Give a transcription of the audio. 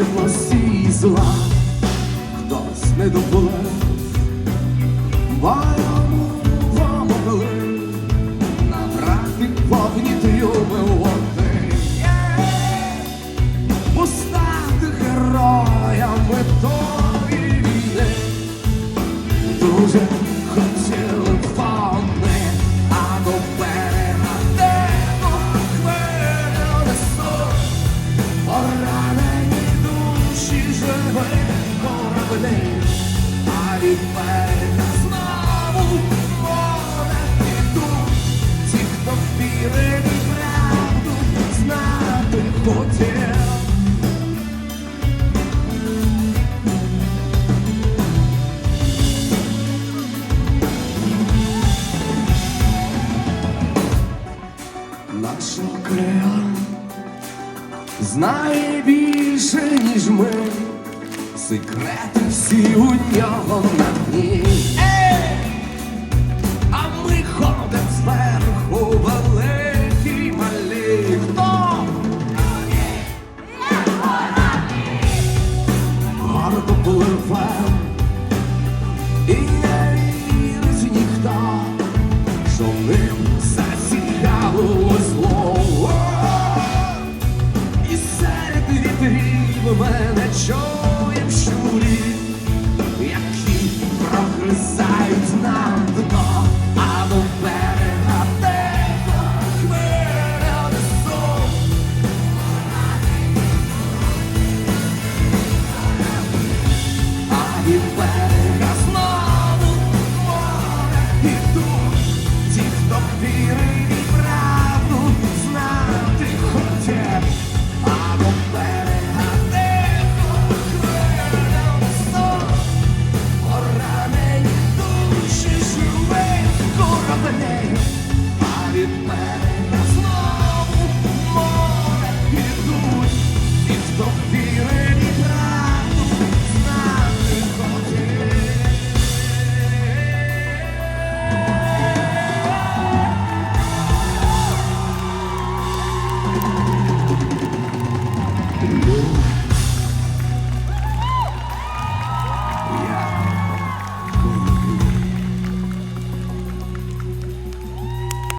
від і зла. Хтось не доплив, бо йому помогли набрати повні трюми води. Бо стати героями тої війни дуже від берега знову море підуть ті, хто вірив і правду знати хотів. Наш океан знає більше, ніж ми, секрети всі у нього на дні. А ми ходим зверху великі й малі. Хто? Гордо пливем, і не вірить ніхто, що ним засіяло зло. І серед вітрів мене чує. променею, а від мене знову море підуть і в